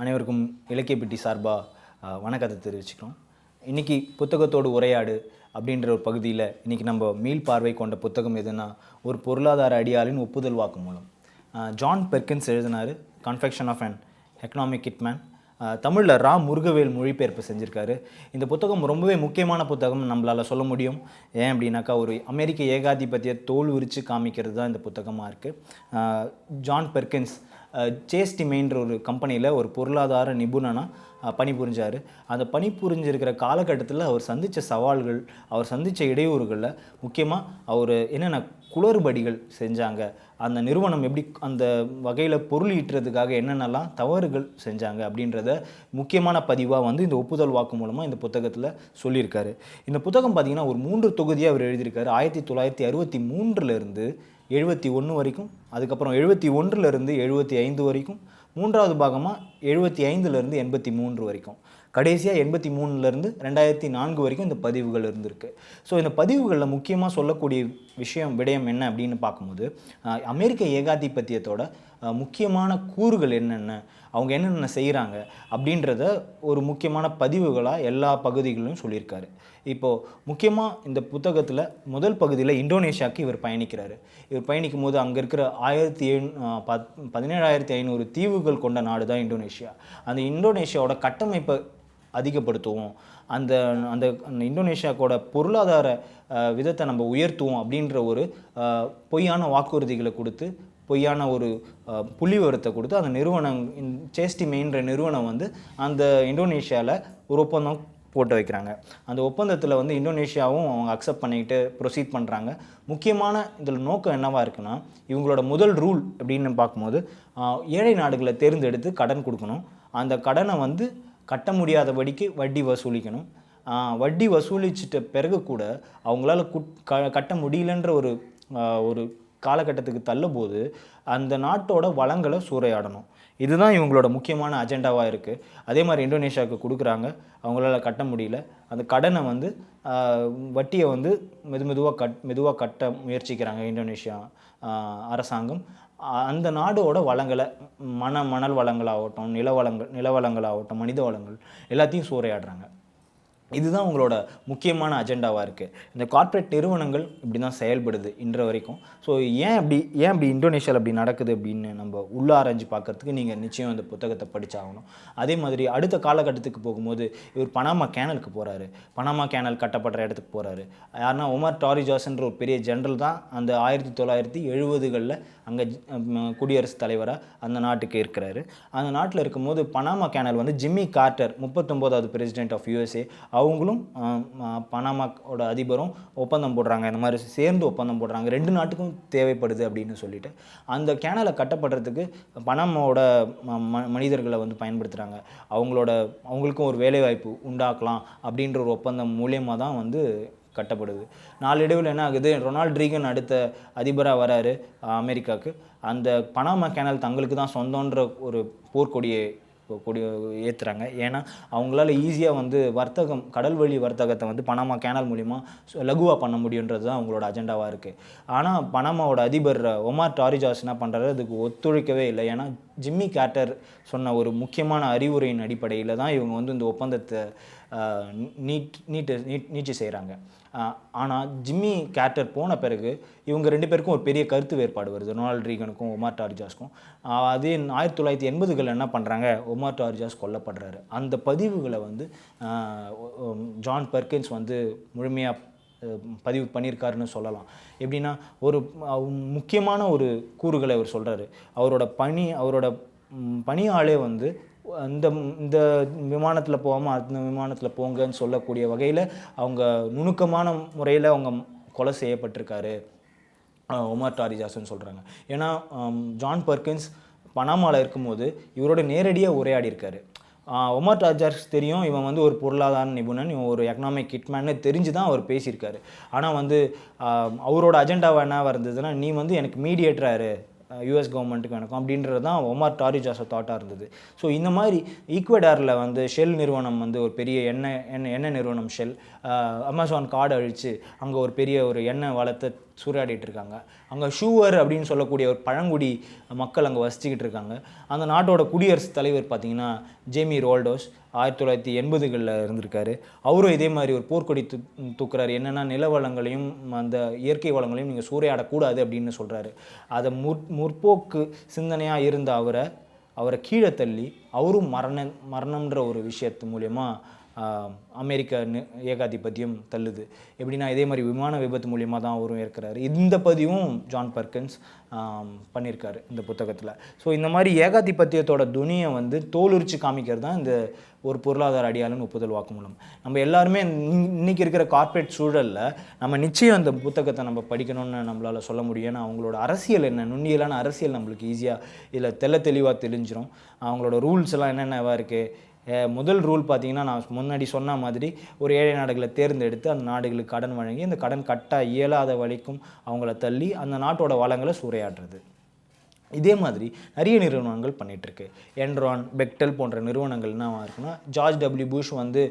அனைவருக்கும் இலக்கிய பெட்டி சார்பாக வணக்கத்தை தெரிவிச்சுக்கிறோம். இன்றைக்கி புத்தகத்தோடு உரையாடு அப்படின்ற ஒரு பகுதியில் இன்றைக்கி நம்ம மீள் பார்வை கொண்ட புத்தகம் எதுனா ஒரு பொருளாதார அடியாளின் ஒப்புதல் வாக்கு மூலம். ஜான் பெர்கின்ஸ் எழுதினார் confession of an economic hitman தமிழில் ரா முருகவேல் மொழிபெயர்ப்பு செஞ்சுருக்காரு. இந்த புத்தகம் ரொம்பவே முக்கியமான புத்தகம் நம்மளால் சொல்ல முடியும். ஏன் அப்படின்னாக்கா ஒரு அமெரிக்க ஏகாதிபத்திய தோல் உரித்து காமிக்கிறது தான் இந்த புத்தகமாக இருக்குது ஜான் பெர்கின்ஸ் சேஸ்டிமெயின்ற ஒரு கம்பெனியில் ஒரு பொருளாதார நிபுணனாக பணிபுரிஞ்சார். அந்த பணிபுரிஞ்சிருக்கிற காலகட்டத்தில் அவர் சந்தித்த சவால்கள் அவர் சந்தித்த இடையூறுகளில் முக்கியமாக அவர் என்னென்ன குளறுபடிகள் செஞ்சாங்க அந்த நிறுவனம் எப்படி அந்த வகையில் பொருள் ஈட்டுறதுக்காக என்னென்னலாம் தவறுகள் செஞ்சாங்க அப்படின்றத முக்கியமான பதிவாக வந்து இந்த ஒப்புதல் வாக்கு மூலமாக இந்த புத்தகத்தில் சொல்லியிருக்காரு. இந்த புத்தகம் பார்த்தீங்கன்னா ஒரு மூன்று தொகுதியாக அவர் எழுதியிருக்காரு. ஆயிரத்தி தொள்ளாயிரத்தி அறுபத்தி மூன்றுலேருந்து எழுபத்தி ஒன்று வரைக்கும் அதுக்கப்புறம் எழுபத்தி ஒன்றுலேருந்து எழுபத்தி ஐந்து வரைக்கும் மூன்றாவது பாகமாக எழுபத்தி ஐந்துலேருந்து எண்பத்தி மூன்று வரைக்கும். கடைசியாக எண்பத்தி மூணுலேருந்து ரெண்டாயிரத்தி நான்கு வரைக்கும் இந்த பதிவுகள் இருந்திருக்கு. ஸோ இந்த பதிவுகளில் முக்கியமாக சொல்லக்கூடிய விஷயம் விடயம் என்ன அப்படின்னு பார்க்கும்போது அமெரிக்க ஏகாதிபத்தியத்தோட முக்கியமான கூறுகள் என்னென்ன? அவங்க என்னென்ன செய்கிறாங்க அப்படின்றத ஒரு முக்கியமான பதிவுகளாக எல்லா பகுதிகளிலும் சொல்லியிருக்காரு. இப்போது முக்கியமாக இந்த புத்தகத்தில் முதல் பகுதியில் இந்தோனேஷியாவுக்கு இவர் பயணிக்கிறாரு. இவர் பயணிக்கும் போது அங்கே இருக்கிற ஆயிரத்தி எண் பத் பதினேழாயிரத்தி ஐநூறு தீவுகள் கொண்ட நாடு தான் இந்தோனேஷியா. அந்த இந்தோனேஷியாவோட கட்டமைப்பை அதிகப்படுத்துவோம். அந்த அந்த அந்த பொருளாதார விதத்தை நம்ம உயர்த்துவோம் அப்படின்ற ஒரு பொய்யான வாக்குறுதிகளை கொடுத்து பொய்யான ஒரு புள்ளிவரத்தை கொடுத்து அந்த நிறுவனம் சேஸ்டி மெயின்ற நிறுவனம் வந்து அந்த இந்தோனேஷியாவில் ஒரு ஒப்பந்தம் போட்டு வைக்கிறாங்க. அந்த ஒப்பந்தத்தில் வந்து இந்தோனேஷியாவும் அவங்க அக்செப்ட் பண்ணிக்கிட்டு ப்ரொசீட் பண்ணுறாங்க முக்கியமான இதில் நோக்கம் என்னவாக இருக்குன்னா இவங்களோட முதல் ரூல் அப்படின்னு பார்க்கும்போது ஏழை நாடுகளை தேர்ந்தெடுத்து கடன் கொடுக்கணும். அந்த கடனை வந்து கட்ட முடியாதபடிக்கு வட்டி வசூலிக்கணும். வட்டி வசூலிச்சிட்ட பிறகு கூட அவங்களால குட் க கட்ட முடியலன்ற ஒரு ஒரு காலகட்டத்துக்கு தள்ளும்போது அந்த நாட்டோட வளங்களை சூறையாடணும். இதுதான் இவங்களோட முக்கியமான அஜெண்டாவாக இருக்குது அதே மாதிரி இந்தோனேஷியாவுக்கு கொடுக்குறாங்க. அவங்களால கட்ட முடியல. அந்த கடனை வந்து வட்டியை வந்து மெது மெதுவாக கட் மெதுவாக கட்ட முயற்சிக்கிறாங்க இந்தோனேஷியா அரசாங்கம். அந்த நாடோட வளங்களை மண மணல் வளங்களாகட்டும் நில வளங்கள் நில வளங்களாகட்டும் மனித வளங்கள் எல்லாத்தையும் சூறையாடுறாங்க. இதுதான் உங்களோட முக்கியமான அஜெண்டாவாக இருக்குது இந்த கார்ப்பரேட் நிறுவனங்கள் இப்படி தான் செயல்படுது இன்ற வரைக்கும். ஸோ ஏன் அப்படி ஏன் அப்படி இந்தோனேஷியாவில் அப்படி நடக்குது அப்படின்னு நம்ம உள்ள ஆராய்ஞ்சு பார்க்கறதுக்கு நீங்கள் நிச்சயம் இந்த புத்தகத்தை படித்தாகணும் அதே மாதிரி அடுத்த காலகட்டத்துக்கு போகும்போது இவர் பனாமா கேனலுக்கு போகிறாரு பனாமா கேனல் கட்டப்படுற இடத்துக்கு போகிறாரு யாருன்னா ஒமர் டாரிஜாஸ்ன்ற ஒரு பெரிய ஜென்ரல் தான் அந்த ஆயிரத்தி தொள்ளாயிரத்தி எழுபதுகளில் அங்கே குடியரசுத் தலைவராக அந்த நாட்டுக்கு இருக்கிறாரு. அந்த நாட்டில் இருக்கும்போது பனாமா கேனல் வந்து ஜிம்மி கார்ட்டர் முப்பத்தொம்போதாவது பிரசிடென்ட் ஆஃப் யூஎஸ்ஏ அவங்களும் பனாமாவோட அதிபரும் ஒப்பந்தம் போடுறாங்க. இந்த மாதிரி சேர்ந்து ஒப்பந்தம் போடுறாங்க. ரெண்டு நாட்டுக்கும் தேவைப்படுது அப்படின்னு சொல்லிட்டு அந்த கேனலை கட்டப்படுறதுக்கு பனாமாவோட ம- ம- மனிதர்களை வந்து பயன்படுத்துகிறாங்க அவங்களோட அவங்களுக்கும் ஒரு வேலைவாய்ப்பு உண்டாக்கலாம் அப்படின்ற ஒரு ஒப்பந்தம் மூலியமாக தான் வந்து கட்டப்படுது. நாளடைவில் என்ன ஆகுது? ரொனால்ட் ரீகன் அடுத்த அதிபராக வராரு அமெரிக்காவுக்கு அந்த பனாமா கேனல் தங்களுக்கு தான் சொந்தன்ற ஒரு போர்க்கொடியை கொடி ஏற்றுறாங்க ஏன்னா அவங்களால ஈஸியாக வந்து வர்த்தகம் கடல் வழி வர்த்தகத்தை வந்து பனாமா கேனல் மூலிமா லகுவாக பண்ண முடியுன்றது தான் அவங்களோட அஜெண்டாவாக இருக்குது ஆனால் பனாமாவோட அதிபர் ஒமார் டாரிஜாஸ் என்ன பண்ணுறாரு அதுக்கு ஒத்துழைக்கவே இல்லை. ஏன்னா ஜிம்மி கேட்டர் சொன்ன ஒரு முக்கியமான அறிவுரையின் அடிப்படையில் தான் இவங்க வந்து இந்த ஒப்பந்தத்தை நீட் நீட்டு நீட் நீட்சி செய்கிறாங்க ஆனால் ஜிம்மி கேட்டர் போன பிறகு இவங்க ரெண்டு பேருக்கும் ஒரு பெரிய கருத்து வேறுபாடு வருது. ரொனால்ட் ரீகனுக்கும் ஒமார் டார்ஜாஸ்க்கும். அதே ஆயிரத்தி தொள்ளாயிரத்தி எண்பதுகளில் என்ன பண்ணுறாங்க ஒமார் டார்ஜாஸ் கொல்லப்படுறாரு. அந்த பதிவுகளை வந்து ஜான் பர்கின்ஸ் வந்து முழுமையாக பதிவு பண்ணியிருக்காருன்னு சொல்லலாம். எப்படின்னா ஒரு முக்கியமான ஒரு கூறுகளை அவர் சொல்கிறாரு அவரோட பணி அவரோட பணியாளே வந்து இந்த இந்த விமானத்தில் போகாமல் அந்த விமானத்தில் போங்கன்னு சொல்லக்கூடிய வகையில் அவங்க நுணுக்கமான முறையில் அவங்க கொலை செய்யப்பட்டிருக்காரு. உமர் டாரிஜாஸ்ன்னு சொல்கிறாங்க ஏன்னா ஜான் பர்கின்ஸ் பனாமாவில் இருக்கும்போது இவரோட நேரடியாக உரையாடி இருக்காரு ஆஹ் ஒமர் தெரியும் இவன் வந்து ஒரு பொருளாதார நிபுணன் இவன் ஒரு எக்கனாமிக் கிட்மேன்னு தெரிஞ்சு தான் அவர் பேசியிருக்காரு. ஆனால் வந்து அவரோட அஜெண்டாவை என்னவாக இருந்ததுன்னா நீ வந்து எனக்கு மீடியேட்டராரு யூஎஸ் கவர்மெண்ட்டுக்கு எனக்கும் அப்படின்றது தான் ஒமார் டாரிஜாஸோ தாட்டாக இருந்தது. ஸோ இந்த மாதிரி ஈக்குவடாரில் வந்து ஷெல் நிறுவனம் வந்து ஒரு பெரிய எண்ணெய் எண்ணெய் எண்ணெய் நிறுவனம் ஷெல் அமேசான் காடு அழித்து அங்கே ஒரு பெரிய ஒரு எண்ணெய் வளத்தை சூறையாடிட்டு இருக்காங்க அங்கே ஷூவர் அப்படின்னு சொல்லக்கூடிய ஒரு பழங்குடி மக்கள் அங்கே வசிச்சுக்கிட்டு இருக்காங்க அந்த நாட்டோட குடியரசுத் தலைவர் பார்த்தீங்கன்னா ஜேமி ரோல்டோஸ் ஆயிரத்தி தொள்ளாயிரத்தி எண்பதுகளில் இருந்திருக்காரு. அவரும் இதே மாதிரி ஒரு போர்க்கொடி தூ தூக்குறாரு. என்னென்னா நிலவளங்களையும் அந்த இயற்கை வளங்களையும் நீங்கள் சூறையாடக்கூடாது அப்படின்னு சொல்கிறாரு அதை முற் முற்போக்கு சிந்தனையாக இருந்த அவரை அவரை கீழே தள்ளி அவரும் மரண மரணம்ன்ற ஒரு விஷயத்து மூலயமா அமெரிக்க ஏகாதிபத்தியம் தள்ளுது. எப்படின்னா இதே மாதிரி விமான விபத்து மூலியமாக தான் அவரும் இருக்கிறாரு இந்த பதிவும் ஜான் பர்கின்ஸ் பண்ணியிருக்காரு இந்த புத்தகத்தில். ஸோ இந்த மாதிரி ஏகாதிபத்தியத்தோட துணியை வந்து தோலுரிச்சு காமிக்கிறது தான் இந்த ஒரு பொருளாதார அடியாளன் ஒப்புதல் வாக்குமூலம். நம்ம எல்லாருமே இன்றைக்கி இருக்கிற கார்ப்பரேட் சூழலில் நம்ம நிச்சயம் அந்த புத்தகத்தை நம்ம படிக்கணும்னு நம்மளால் சொல்ல முடியும். ஏன்னா அவங்களோட அரசியல் என்ன? நுண்ணியலான அரசியல் நம்மளுக்கு ஈஸியாக இதில் தெள்ள தெளிவாக தெளிஞ்சிரும் அவங்களோட ரூல்ஸ் எல்லாம் என்னென்னவா இருக்குது முதல் ரூல் பார்த்தீங்கன்னா நான் முன்னாடி சொன்ன மாதிரி ஒரு ஏழை நாடுகளை தேர்ந்தெடுத்து அந்த நாடுகளுக்கு கடன் வழங்கி அந்த கடன் கட்ட இயலாத வழிக்கும் அவங்கள தள்ளி அந்த நாட்டோட வளங்களை சூறையாடுறது. இதே மாதிரி நிறைய நிறுவனங்கள் பண்ணிகிட்ருக்கு என்ரான் பெக்டெல் போன்ற நிறுவனங்கள் என்ன இருக்குன்னா ஜார்ஜ் டபிள்யூ புஷ் வந்து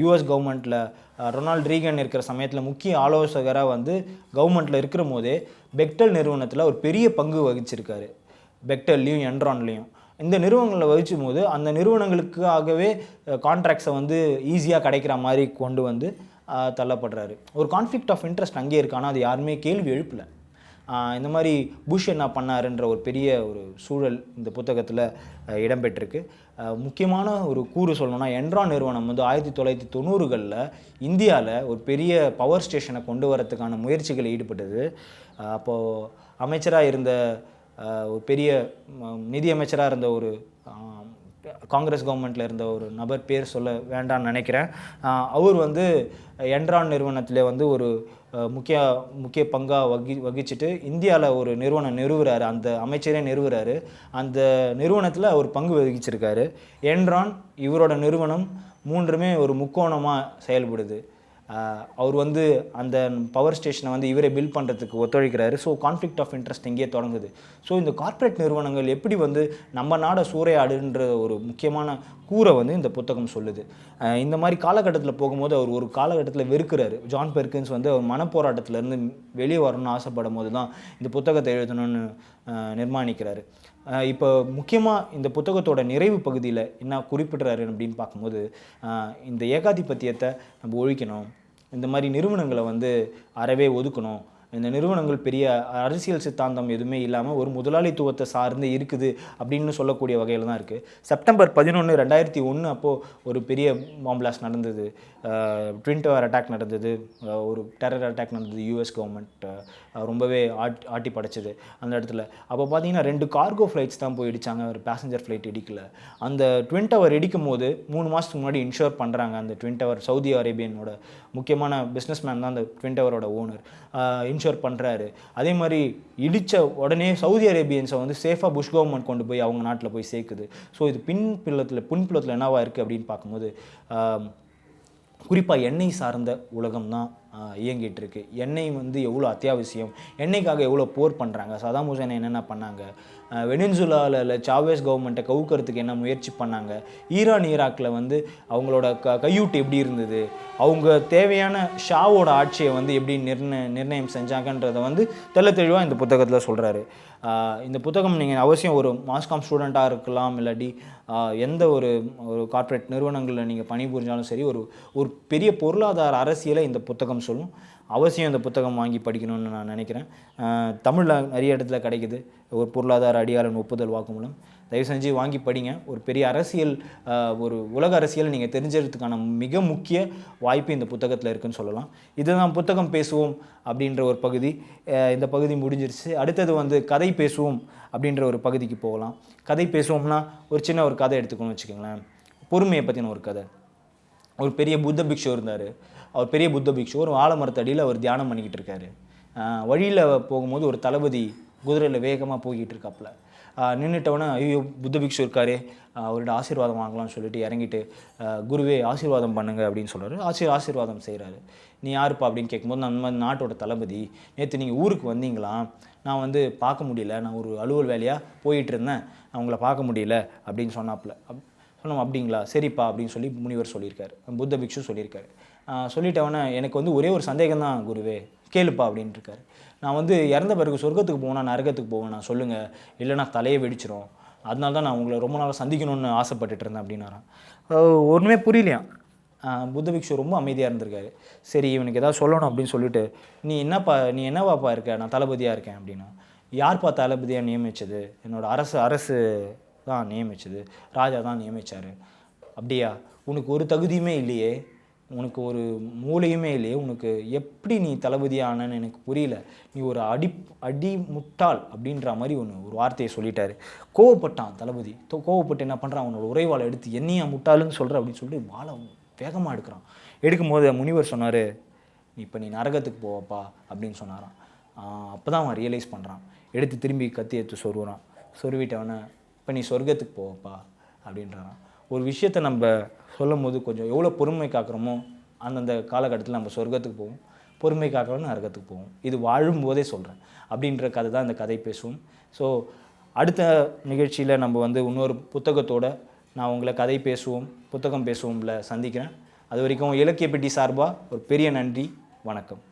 யூஎஸ் கவர்மெண்ட்டில் ரொனால்ட் ரீகன் இருக்கிற சமயத்தில் முக்கிய ஆலோசகராக வந்து கவர்மெண்ட்டில் இருக்கிற போதே பெக்டெல் நிறுவனத்தில் ஒரு பெரிய பங்கு வகிச்சிருக்காரு. பெக்டல்லையும் என்ரான்லேயும் இந்த நிறுவனங்களில் வகிச்சும் போது அந்த நிறுவனங்களுக்காகவே கான்ட்ராக்ட்ஸை வந்து ஈஸியாக கிடைக்கிற மாதிரி கொண்டு வந்து தள்ளப்படுறாரு. ஒரு கான்ஃப்ளிக்ட் ஆஃப் இன்ட்ரெஸ்ட் அங்கே இருக்கானா ஆனால் அது யாருமே கேள்வி எழுப்பலை. இந்த மாதிரி புஷ் என்ன பண்ணாருன்ற ஒரு பெரிய ஒரு சூழல் இந்த புத்தகத்தில் இடம்பெற்றிருக்கு. முக்கியமான ஒரு கூறு சொல்லணும்னா என்ரான் நிறுவனம் வந்து ஆயிரத்தி தொள்ளாயிரத்தி தொண்ணூறுகளில் இந்தியாவில் ஒரு பெரிய பவர் ஸ்டேஷனை கொண்டு வரதுக்கான முயற்சிகளில் ஈடுபட்டது. அப்போது அமைச்சராக இருந்த ஒரு பெரிய நிதியமைச்சராக இருந்த ஒரு காங்கிரஸ் கவர்மெண்ட்டில் இருந்த ஒரு நபர் பேர் சொல்ல வேண்டாம்னு நினைக்கிறேன். அவர் வந்து என்ரான் நிறுவனத்தில் வந்து ஒரு முக்கிய முக்கிய பங்காக வகி வகிச்சுட்டு இந்தியாவில் ஒரு நிறுவனம் நிறுவுறாரு. அந்த அமைச்சரே நிறுவுறாரு. அந்த நிறுவனத்தில் அவர் பங்கு வகிச்சிருக்காரு. என்ரான் இவரோட நிறுவனம் மூன்றுமே ஒரு முக்கோணமாக செயல்படுது. அவர் வந்து அந்த பவர் ஸ்டேஷனை வந்து இவரே பில் பண்ணுறதுக்கு ஒத்துழைக்கிறாரு. ஸோ கான்ஃப்ளிக்ட் ஆஃப் இன்ட்ரெஸ்ட் இங்கேயே தொடங்குது. ஸோ இந்த கார்ப்பரேட் நிறுவனங்கள் எப்படி வந்து நம்ம நாடை சூறையாடுன்ற ஒரு முக்கியமான கூரை வந்து இந்த புத்தகம் சொல்லுது. இந்த மாதிரி காலகட்டத்தில் போகும்போது அவர் ஒரு காலகட்டத்தில் வெறுக்கிறாரு. ஜான் பெர்கின்ஸ் வந்து அவர் மனப்போராட்டத்திலேருந்து வெளியே வரணும்னு ஆசைப்படும் போது தான் இந்த புத்தகத்தை எழுதணும்னு நிர்மாணிக்கிறாரு. இப்போ முக்கியமாக இந்த புத்தகத்தோட நிறைவு பகுதியில் என்ன குறிப்பிடுறாரு அப்படின்னு பார்க்கும்போது இந்த ஏகாதிபத்தியத்தை நம்ம ஒழிக்கணும். இந்த மாதிரி நிறுவனங்களை வந்து அறவே ஒதுக்கணும். இந்த நிறுவனங்கள் பெரிய அரசியல் சித்தாந்தம் எதுவுமே இல்லாமல் ஒரு முதலாளித்துவத்தை சார்ந்து இருக்குது அப்படின்னு சொல்லக்கூடிய வகையில் தான் இருக்குது செப்டம்பர் பதினொன்று ரெண்டாயிரத்தி ஒன்று அப்போது ஒரு பெரிய பாம்பிளாஸ் நடந்தது. ட்வின் டவர் அட்டாக் நடந்தது. ஒரு டெரர் அட்டாக் நடந்தது யூஎஸ் கவர்மெண்ட் ரொம்பவே ஆட் ஆட்டி படைச்சது அந்த இடத்துல. அப்போ பார்த்தீங்கன்னா ரெண்டு கார்கோ ஃப்ளைட்ஸ் தான் போய் இடித்தாங்க ஒரு பேசஞ்சர் ஃப்ளைட் இடிக்கல. அந்த ட்வின் டவர் இடிக்கும் போது மூணு மாதத்துக்கு முன்னாடி இன்ஷூர் பண்ணுறாங்க அந்த ட்வின் டவர் சவுதி அரேபியனோட முக்கியமான பிஸ்னஸ் மேன் தான் அந்த ட்வின் டவரோட ஓனர் இன்ஷூர் பண்ணுறாரு அதே மாதிரி இடித்த உடனே சவுதி அரேபியன்ஸை வந்து சேஃபாக புஷ் கவர்மெண்ட் கொண்டு போய் அவங்க நாட்டில் போய் சேர்க்குது. ஸோ இது பின்புலத்தில் பின்புலத்தில் என்னவா இருக்குது அப்படின்னு பார்க்கும்போது குறிப்பாக எண்ணெய் சார்ந்த உலகம் தான் இயங்கிட்டுருக்கு எண்ணெய் வந்து எவ்வளோ அத்தியாவசியம்? எண்ணெய்க்காக எவ்வளோ போர் பண்ணுறாங்க சதாம் ஹுசேன் என்னென்ன பண்ணாங்க? வெனின்சுலாவில் இல்லை சாவேஸ் கவர்மெண்ட்டை கவுக்கிறதுக்கு என்ன முயற்சி பண்ணாங்க? ஈரான் ஈராக்கில் வந்து அவங்களோட க கையூட்டு எப்படி இருந்தது? அவங்க தேவையான ஷாவோட ஆட்சியை வந்து எப்படி நிர்ணய நிர்ணயம் செஞ்சாங்கன்றதை வந்து தெல்ல தெளிவாக இந்த புத்தகத்தில் சொல்கிறாரு இந்த புத்தகம் நீங்கள் அவசியம் ஒரு மாஸ்காம் ஸ்டூடெண்ட்டாக இருக்கலாம் இல்லாட்டி எந்த ஒரு ஒரு கார்ப்பரேட் நிறுவனங்களில் நீங்கள் பணிபுரிஞ்சாலும் சரி ஒரு ஒரு பெரிய பொருளாதார அரசியலை இந்த புத்தகம் சொல்லும். அவசியம் இந்த புத்தகம் வாங்கி படிக்கணும்னு நான் நினைக்கிறேன். தமிழில் நிறைய இடத்துல கிடைக்குது. ஒரு பொருளாதார அடியாளன் ஒப்புதல் வாக்குமூலம் தயவு செஞ்சு வாங்கி படிங்க. ஒரு பெரிய அரசியல் ஒரு உலக அரசியல் நீங்கள் தெரிஞ்சதுக்கான மிக முக்கிய வாய்ப்பு இந்த புத்தகத்தில் இருக்குன்னு சொல்லலாம். இதுதான் புத்தகம் பேசுவோம் அப்படின்ற ஒரு பகுதி. இந்த பகுதி முடிஞ்சிருச்சு. அடுத்தது வந்து கதை பேசுவோம் அப்படின்ற ஒரு பகுதிக்கு போகலாம். கதை பேசுவோம்னா ஒரு சின்ன ஒரு கதை எடுத்துக்கணும்னு வச்சுக்கோங்களேன். பொறுமையை பற்றின ஒரு கதை. ஒரு பெரிய புத்த பிக்ஷு இருந்தார். அவர் பெரிய புத்த பிக்ஷு ஒரு ஆலமரத்தடியில் அவர் தியானம் பண்ணிக்கிட்டு இருக்காரு. வழியில் போகும்போது ஒரு தளபதி குதிரையில் வேகமாக போய்கிட்டு இருக்காப்புல. நின்றுட்டவொன்னே ஐயோ புத்த பிக்ஷு இருக்காரு அவரோட ஆசீர்வாதம் வாங்கலாம்னு சொல்லிட்டு இறங்கிட்டு குருவே ஆசீர்வாதம் பண்ணுங்க அப்படின்னு சொல்கிறாரு ஆசீர் ஆசீர்வாதம் செய்கிறாரு நீ யாருப்பா அப்படின்னு கேட்கும்போது நான் இந்த மாதிரி நாட்டோட தளபதி. நேற்று நீங்கள் ஊருக்கு வந்தீங்களா? நான் வந்து பார்க்க முடியல. நான் ஒரு அலுவல் வேலையாக போயிட்டு இருந்தேன். அவங்கள பார்க்க முடியல அப்படின்னு சொன்னாப்புல. அப் சொன்னோம் அப்படிங்களா? சரிப்பா அப்படின்னு சொல்லி முனிவர் சொல்லியிருக்காரு. புத்த பிக்ஷு சொல்லியிருக்காரு. ஆஹ் சொல்லிட்டவொடனே எனக்கு வந்து ஒரே ஒரு சந்தேகம் தான் குருவே. கேளுப்பா அப்படின்ட்டு இருக்காரு நான் வந்து இறந்த பிறகு சொர்க்கத்துக்கு போவேனா நரகத்துக்கு போவேனா சொல்லுங்கள் இல்லைனா தலையை வெடிச்சிரும். அதனால தான் நான் உங்களை ரொம்ப நாளாக சந்திக்கணும்னு ஆசைப்பட்டுட்டு இருந்தேன் அப்படின்னாராம். அஹ் ஒண்ணுமே புரியலையா? புத்த பிக்ஷு ரொம்ப அமைதியாக இருந்திருக்காரு. சரி இவனுக்கு ஏதாவது சொல்லணும் அப்படின்னு சொல்லிட்டு நீ என்னப்பா நீ என்னவாப்பா இருக்க? நான் தளபதியாக இருக்கேன் அப்படின்னா யார்ப்பா தளபதியாக நியமிச்சது? என்னோட அரசு அரசு தான் நியமிச்சது. ராஜா தான் நியமிச்சாரு. அப்படியா? உனக்கு ஒரு தகுதியுமே இல்லையே. உனக்கு ஒரு மூளையுமே இல்லையே உனக்கு எப்படி நீ தளபதி எனக்கு புரியல. நீ ஒரு அடி அடி முட்டாள் அப்படின்ற மாதிரி ஒன்று ஒரு வார்த்தையை சொல்லிட்டாரு. கோவப்பட்டான் தளபதி. தோ- கோவப்பட்டு என்ன பண்ணுறான் அவனோட உரைவாளை எடுத்து என்னையா முட்டாளுன்னு சொல்கிற அப்படின்னு சொல்லிட்டு வாழை வேகமாக எடுக்கிறான். எடுக்கும்போது முனிவர் சொன்னார் இப்போ நீ நரகத்துக்கு போவப்பா அப்படின்னு சொன்னாராம். அப்போ தான் அவன் ரியலைஸ் பண்ணுறான் எடுத்து திரும்பி கத்தி எடுத்து சொருகிறான். சொருவிட்டவனை இப்போ நீ சொர்க்கத்துக்கு போவப்பா அப்படின்றான் ஒரு விஷயத்தை நம்ம சொல்லும் போது கொஞ்சம் எவ்வளோ பொறுமை காக்கிறோமோ அந்தந்த காலகட்டத்தில் நம்ம சொர்க்கத்துக்கு போவோம். பொறுமை காக்கிறோம்னு நரகத்துக்கு போவோம். இது வாழும்போதே சொல்கிறேன் அப்படின்ற கதை தான் இந்த கதை பேசும். ஸோ அடுத்த நிகழ்ச்சியில் நம்ம வந்து இன்னொரு புத்தகத்தோட நான் உங்களை கதை பேசுவோம் புத்தகம் பேசுவோம்ல சந்திக்கிறேன். அது வரைக்கும் இலக்கிய பெட்டி சார்பாக ஒரு பெரிய நன்றி. வணக்கம்.